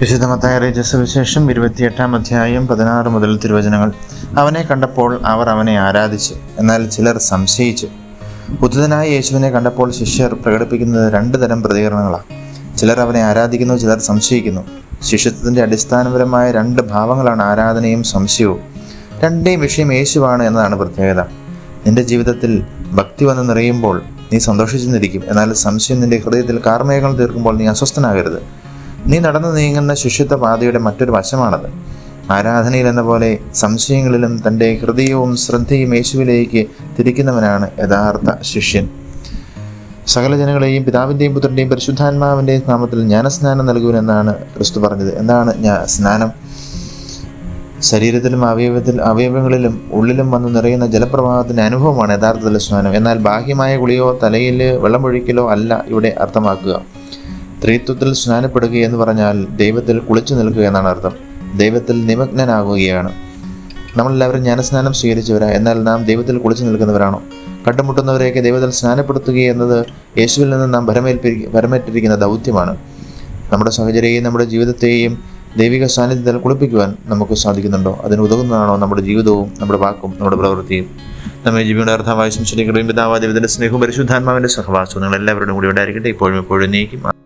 വിശുദ്ധമത്തായ സുവിശേഷം ഇരുപത്തിയെട്ടാം അധ്യായം പതിനാറ് മുതൽ തിരുവചനങ്ങൾ. അവനെ കണ്ടപ്പോൾ അവർ അവനെ ആരാധിച്ചു എന്നാൽ ചിലർ സംശയിച്ചു. ഉദ്ധിതനായ യേശുവിനെ കണ്ടപ്പോൾ ശിഷ്യർ പ്രകടിപ്പിക്കുന്നത് രണ്ട് തരം പ്രതികരണങ്ങളാണ്. ചിലർ അവനെ ആരാധിക്കുന്നു ചിലർ സംശയിക്കുന്നു. ശിഷ്യത്വത്തിന്റെ അടിസ്ഥാനപരമായ രണ്ട് ഭാവങ്ങളാണ് ആരാധനയും സംശയവും. രണ്ടേയും വിഷയം യേശുവാണ് എന്നതാണ് പ്രത്യേകത. നിന്റെ ജീവിതത്തിൽ ഭക്തി വന്ന് നിറയുമ്പോൾ നീ സന്തോഷിച്ചു നിന്നിരിക്കും എന്നാൽ സംശയം നിന്റെ ഹൃദയത്തിൽ കാർമേഘങ്ങൾ തീർക്കുമ്പോൾ നീ അസ്വസ്ഥനാകരുത്. നീ നടന്നു നീങ്ങുന്ന ശിഷ്യത്വ പാതയുടെ മറ്റൊരു വശമാണത്. ആരാധനയിൽ എന്ന പോലെ സംശയങ്ങളിലും തന്റെ ഹൃദയവും ശ്രദ്ധയും യേശുവിലേക്ക് തിരിക്കുന്നവനാണ് യഥാർത്ഥ ശിഷ്യൻ. സകല ജനങ്ങളെയും പിതാവിന്റെയും പുത്രന്റെയും പരിശുദ്ധാത്മാവിന്റെയും നാമത്തിൽ ജ്ഞാനസ്നാനം നൽകുവനെന്നാണ് ക്രിസ്തു പറഞ്ഞത്. എന്താണ് സ്നാനം ശരീരത്തിലും അവയവത്തിൽ അവയവങ്ങളിലും ഉള്ളിലും വന്ന് നിറയുന്ന ജലപ്രവാഹത്തിന്റെ അനുഭവമാണ് യഥാർത്ഥത്തിൽ സ്നാനം എന്നാൽ ബാഹ്യമായ കുളിയോ തലയിൽ വെള്ളമൊഴിക്കലോ അല്ല ഇവിടെ അർത്ഥമാക്കുക. ത്രിത്വത്തിൽ സ്നാനപ്പെടുക എന്ന് പറഞ്ഞാൽ ദൈവത്തിൽ കുളിച്ചു നിൽക്കുക എന്നാണ് അർത്ഥം. ദൈവത്തിൽ നിമഗ്നനാകുകയാണ്. നമ്മളെല്ലാവരും ജ്ഞാനസ്നാനം സ്വീകരിച്ചവരാ. എന്നാൽ നാം ദൈവത്തിൽ കുളിച്ചു നിൽക്കുന്നവരാണോ? കണ്ടുമുട്ടുന്നവരെയൊക്കെ ദൈവത്തിൽ സ്നാനപ്പെടുത്തുക എന്നത് യേശുവിൽ നിന്ന് നാം ഭരമേൽപ്പി ഭരമേറ്റിരിക്കുന്ന ദൗത്യമാണ്. നമ്മുടെ സഹചര്യയെയും നമ്മുടെ ജീവിതത്തെയും ദൈവിക സാന്നിധ്യത്തിൽ കുളിപ്പിക്കുവാൻ നമുക്ക് സാധിക്കുന്നുണ്ടോ? അതിന് ഉതകുന്നതാണോ നമ്മുടെ ജീവിതവും നമ്മുടെ വാക്കും നമ്മുടെ പ്രവൃത്തിയും? നമ്മെ ജീവിയുടെ അർത്ഥമായ സംശയിക്കുകയും പിതാവാ ദൈവത്തിന്റെ സ്നേഹവും പരിശുദ്ധാത്മാവിന്റെ സഹവാസവും നിങ്ങൾ എല്ലാവരുടെയും കൂടി ഉണ്ടായിരിക്കട്ടെ. ഇപ്പോഴും എപ്പോഴും നീക്കും